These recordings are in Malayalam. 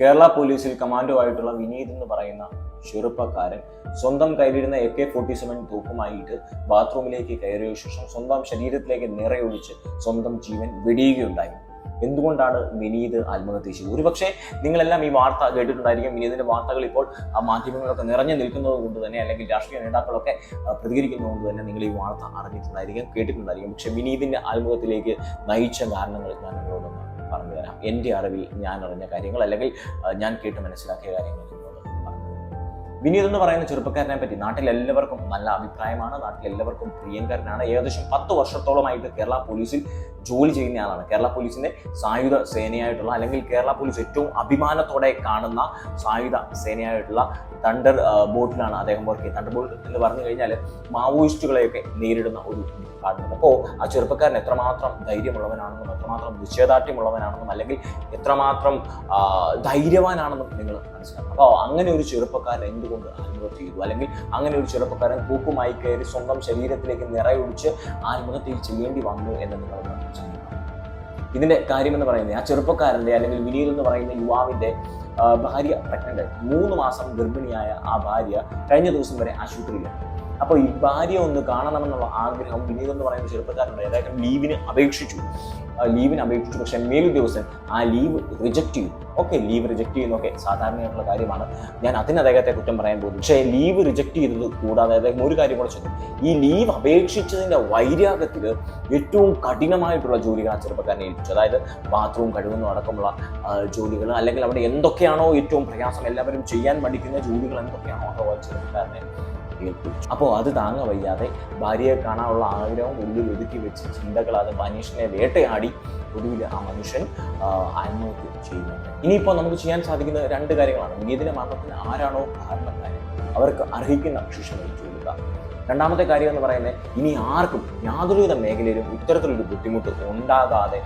കേരള പോലീസിൽ കമാൻഡോ ആയിട്ടുള്ള വിനീത് എന്ന് പറയുന്ന ചെറുപ്പക്കാരൻ സ്വന്തം കയ്യിലിരുന്ന എ കെ ഫോർട്ടി സെവൻ തൂക്കുമായിട്ട് ബാത്റൂമിലേക്ക് കയറിയ ശേഷം സ്വന്തം ശരീരത്തിലേക്ക് നിറയൊഴിച്ച് സ്വന്തം ജീവൻ വെടിയുകയുണ്ടായി. എന്തുകൊണ്ടാണ് വിനീത് ആത്മഹത്യ ചെയ്തത് ഒരുപക്ഷെ നിങ്ങളെല്ലാം ഈ വാർത്ത കേട്ടിട്ടുണ്ടായിരിക്കും. വിനീതിന്റെ വാർത്തകൾ ഇപ്പോൾ മാധ്യമങ്ങളൊക്കെ നിറഞ്ഞു നിൽക്കുന്നത് കൊണ്ട് തന്നെ അല്ലെങ്കിൽ രാഷ്ട്രീയ നേതാക്കളൊക്കെ പ്രതികരിക്കുന്നത് കൊണ്ട് തന്നെ നിങ്ങൾ ഈ വാർത്ത അറിഞ്ഞിട്ടുണ്ടായിരിക്കും കേട്ടിട്ടുണ്ടായിരിക്കും. പക്ഷെ വിനീതിന്റെ ആത്മഹത്യയിലേക്ക് നയിച്ച കാരണങ്ങൾ ഞാൻ നിങ്ങളോടൊന്ന് തരാം എന്റെ അറിവിൽ ഞാൻ അറിഞ്ഞ കാര്യങ്ങൾ അല്ലെങ്കിൽ ഞാൻ കേട്ട് മനസ്സിലാക്കിയ കാര്യങ്ങൾ വിനീത് എന്ന് പറയുന്ന ചെറുപ്പക്കാരനെ പറ്റി നാട്ടിലെല്ലാവർക്കും നല്ല അഭിപ്രായമാണ് നാട്ടിലെല്ലാവർക്കും പ്രിയങ്കരനാണ്. ഏകദേശം പത്ത് വർഷത്തോളമായിട്ട് കേരള പോലീസിൽ ജോലി ചെയ്യുന്ന ആളാണ്. കേരള പോലീസിന്റെ സായുധ സേനയായിട്ടുള്ള അല്ലെങ്കിൽ കേരള പോലീസ് ഏറ്റവും അഭിമാനത്തോടെ കാണുന്ന സായുധ സേനയായിട്ടുള്ള തണ്ടർ ബോട്ടിലാണ് അദ്ദേഹം വർക്ക് ചെയ്യുന്നത്. തണ്ടർ ബോട്ട് എന്ന് പറഞ്ഞു കഴിഞ്ഞാൽ മാവോയിസ്റ്റുകളെയൊക്കെ നേരിടുന്ന ഒരു ഡിപ്പാർട്ട്മെന്റ് അപ്പോൾ ആ ചെറുപ്പക്കാരൻ എത്രമാത്രം ധൈര്യമുള്ളവനാണെന്നും എത്രമാത്രം നിശ്ചയദാർഢ്യമുള്ളവനാണെന്നും അല്ലെങ്കിൽ എത്രമാത്രം ധൈര്യവാനാണെന്നും നിങ്ങൾ മനസ്സിലാക്കണം. അപ്പോൾ അങ്ങനെ ഒരു ചെറുപ്പക്കാരൻ എന്തുകൊണ്ട് ആത്മഹത്യ ചെയ്തു അല്ലെങ്കിൽ അങ്ങനെ ഒരു ചെറുപ്പക്കാരൻ തൂക്കുമായി കയറി സ്വന്തം ശരീരത്തിലേക്ക് നിറയൊഴിച്ച് ആത്മഹത്യ ചെയ്യേണ്ടി വന്നു എന്ന് നിങ്ങൾ ചിന്തിക്കണം. ഇതിന്റെ കാര്യം എന്ന് പറയുന്നത് ആ ചെറുപ്പക്കാരന്റെ അല്ലെങ്കിൽ വിനീത് എന്ന് പറയുന്ന യുവാവിന്റെ ഭാര്യ പ്രഗ്നന്റ് മൂന്ന് മാസം ഗർഭിണിയായ ആ ഭാര്യ കഴിഞ്ഞ ദിവസം വരെ ആശുപത്രിയിലാണ് അപ്പോൾ ഈ ഭാര്യ ഒന്ന് കാണണമെന്നുള്ള ആഗ്രഹം വിനീത് എന്ന് പറയുന്ന ചെറുപ്പക്കാരനുണ്ട്. അദ്ദേഹം ലീവിന് അപേക്ഷിച്ചു. ലീവിന് അപേക്ഷിച്ചു. പക്ഷേ മേലുദ്യോഗസ്ഥൻ ആ ലീവ് റിജക്ട് ചെയ്യും ഓക്കെ ലീവ് റിജക്ട് ചെയ്യുന്നൊക്കെ സാധാരണയായിട്ടുള്ള കാര്യമാണ്. ഞാൻ അതിന് അദ്ദേഹത്തെ കുറ്റം പറയാൻ പോകുന്നു. പക്ഷേ ലീവ് റിജക്ട് ചെയ്തത് കൂടാതെ അദ്ദേഹം ഒരു കാര്യം കൂടെ ചെയ്തു. ഈ ലീവ് അപേക്ഷിച്ചതിന്റെ വൈരാഗ്യത്തിൽ ഏറ്റവും കഠിനമായിട്ടുള്ള ജോലികൾ ആ ചെറുപ്പക്കാരനെ ഏൽപ്പിച്ചു അതായത് ബാത്റൂം കഴുകുന്നു അടക്കമുള്ള ജോലികൾ അല്ലെങ്കിൽ അവിടെ എന്തൊക്കെയാണോ ഏറ്റവും പ്രയാസം എല്ലാവരും ചെയ്യാൻ മടിക്കുന്ന ജോലികൾ എന്തൊക്കെയാണോ അതോ ചെറുപ്പക്കാരനെ ഏൽപ്പിച്ചു അപ്പോൾ അത് താങ്ങ വയ്യാതെ ഭാര്യയെ കാണാനുള്ള ആഗ്രഹം ഉള്ളിൽ ഒതുക്കി വെച്ച് ചിന്തകൾ അത് മനീഷിനെ വേട്ടയാടി ഒടുവിൽ ആ മനുഷ്യൻ ആത്മഹത്യ ചെയ്യുന്നുണ്ട്. ഇനിയിപ്പോൾ നമുക്ക് ചെയ്യാൻ സാധിക്കുന്ന രണ്ട് കാര്യങ്ങളാണ്. വിനീതിന്റെ മരണത്തിന് ആരാണോ കാരണക്കാരൻ. അവർക്ക് അർഹിക്കുന്ന ശിക്ഷ നൽകി കൊടുക്കുക രണ്ടാമത്തെ കാര്യം എന്ന് പറയുന്നത് ഇനി ആർക്കും യാതൊരുവിധ മേഖലയിലും ഇത്തരത്തിലൊരു ബുദ്ധിമുട്ട് ഉണ്ടാകാതെ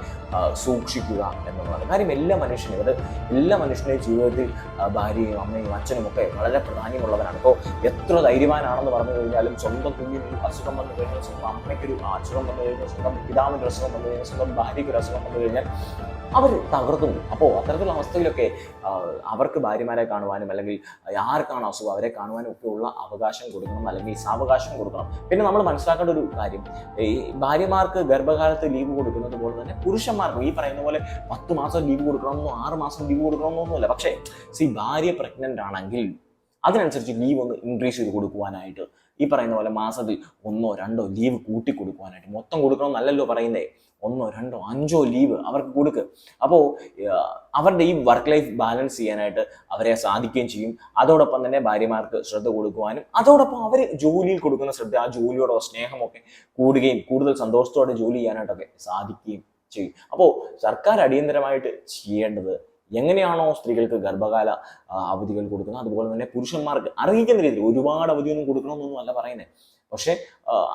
സൂക്ഷിക്കുക എന്നുള്ളതാണ് കാര്യം എല്ലാ മനുഷ്യനും അത് എല്ലാ മനുഷ്യന്റെയും ജീവിതത്തിൽ ഭാര്യയും അമ്മയും അച്ഛനും ഒക്കെ വളരെ പ്രാധാന്യമുള്ളവരാണ്. ഇപ്പോൾ എത്ര ധൈര്യവാനാണെന്ന് പറഞ്ഞു കഴിഞ്ഞാലും സ്വന്തം കുഞ്ഞിന് ഒരു അസുഖം വന്നു കഴിഞ്ഞാൽ സ്വന്തം അമ്മയ്ക്കൊരു അസുഖം വന്നു കഴിഞ്ഞാൽ സ്വന്തം പിതാവിന്റെ അസുഖം വന്നു കഴിഞ്ഞാൽ സ്വന്തം ഭാര്യയ്ക്കൊരു അസുഖം വന്നു കഴിഞ്ഞാൽ അവർ തകർക്കുന്നു. അപ്പോൾ അത്തരത്തിലുള്ള അവസ്ഥയിലൊക്കെ അവർക്ക് ഭാര്യമാരെ കാണുവാനും അല്ലെങ്കിൽ ആർക്കാണ് അസുഖം അവരെ കാണുവാനും ഒക്കെ ഉള്ള അവകാശം കൊടുക്കണം. അല്ലെങ്കിൽ സാവകാശം കൊടുക്കണം. പിന്നെ നമ്മൾ മനസ്സിലാക്കേണ്ട ഒരു കാര്യം ഈ ഭാര്യമാർക്ക് ഗർഭകാലത്ത് ലീവ് കൊടുക്കുന്നത് പോലെ തന്നെ പുരുഷന്മാർക്കും ഈ പറയുന്ന പോലെ പത്ത് മാസം ലീവ് കൊടുക്കണമെന്നോ ആറ് മാസം ലീവ് കൊടുക്കണമെന്നൊന്നുമില്ല. പക്ഷേ സി ഭാര്യ പ്രഗ്നന്റ് ആണെങ്കിൽ അതിനനുസരിച്ച് ലീവ് ഒന്ന് ഇൻക്രീസ് ചെയ്ത് കൊടുക്കുവാനായിട്ട്. ഈ പറയുന്ന പോലെ മാസത്തിൽ ഒന്നോ രണ്ടോ ലീവ് കൂട്ടി കൊടുക്കുവാനായിട്ട്. മൊത്തം കൊടുക്കണമെന്നല്ലല്ലോ പറയുന്നേ. ഒന്നോ രണ്ടോ അഞ്ചോ ലീവ് അവർക്ക് കൊടുക്ക്. അപ്പോൾ അവരുടെ ഈ വർക്ക് ലൈഫ് ബാലൻസ് ചെയ്യാനായിട്ട് അവരെ സാധിക്കുകയും ചെയ്യും. അതോടൊപ്പം തന്നെ ഭാര്യമാർക്ക് ശ്രദ്ധ കൊടുക്കുവാനും അതോടൊപ്പം അവർ ജോലിയിൽ കൊടുക്കുന്ന ശ്രദ്ധ ആ ജോലിയോടോ സ്നേഹമൊക്കെ കൂടുകയും കൂടുതൽ സന്തോഷത്തോടെ ജോലി ചെയ്യാനായിട്ടൊക്കെ സാധിക്കുകയും ചെയ്യും. അപ്പോൾ സർക്കാർ അടിയന്തരമായിട്ട് ചെയ്യേണ്ടത് എങ്ങനെയാണോ സ്ത്രീകൾക്ക് ഗർഭകാല അവധികൾ കൊടുക്കുന്നത്? അതുപോലെ തന്നെ പുരുഷന്മാർക്ക് അർഹിക്കുന്ന രീതിയിൽ ഒരുപാട് അവധിയൊന്നും കൊടുക്കണമെന്നൊന്നും അല്ല പറയുന്നത് പക്ഷേ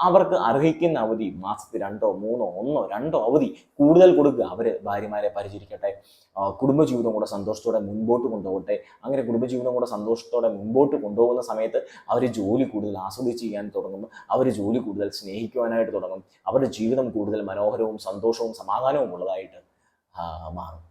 അവർക്ക് അർഹിക്കുന്ന അവധി മാസത്തിൽ രണ്ടോ മൂന്നോ ഒന്നോ രണ്ടോ അവധി കൂടുതൽ കൊടുക്കുക. അവർ ഭാര്യമാരെ പരിചരിക്കട്ടെ കുടുംബജീവിതം കൂടെ സന്തോഷത്തോടെ മുൻപോട്ട് കൊണ്ടുപോകട്ടെ. അങ്ങനെ കുടുംബജീവിതം കൂടെ സന്തോഷത്തോടെ മുൻപോട്ട് കൊണ്ടുപോകുന്ന സമയത്ത് അവർ ജോലി കൂടുതൽ ആസ്വദിച്ച് ചെയ്യാൻ തുടങ്ങും. അവർ ജോലി കൂടുതൽ സ്നേഹിക്കുവാനായിട്ട് തുടങ്ങും. അവരുടെ ജീവിതം കൂടുതൽ മനോഹരവും സന്തോഷവും സമാധാനവും ഉള്ളതായിട്ട് മാറും.